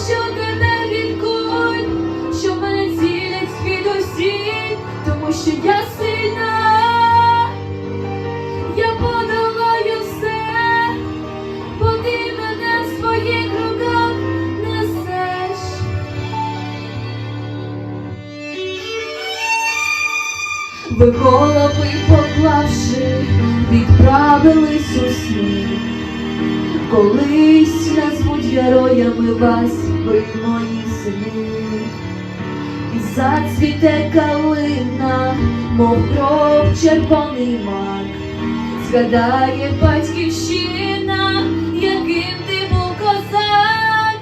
захищу тебе від що мене цілять звідусіль, тому що я сильна, я подолаю все, бо ти мене в своїх руках несеш. Ви голови поклавши, відправились у сни. Колись назвуть героями вас, ви мої сини. І зацвіте калина, мов кров червоний мак. Згадає батьківщина, яким ти був козак.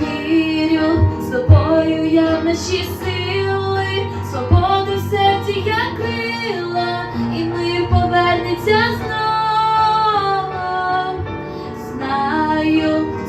Вірю, з тобою я в наші сили, свободу в серці я крила, і мир повернеться знову.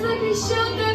я витримаю біль, я захищу тебе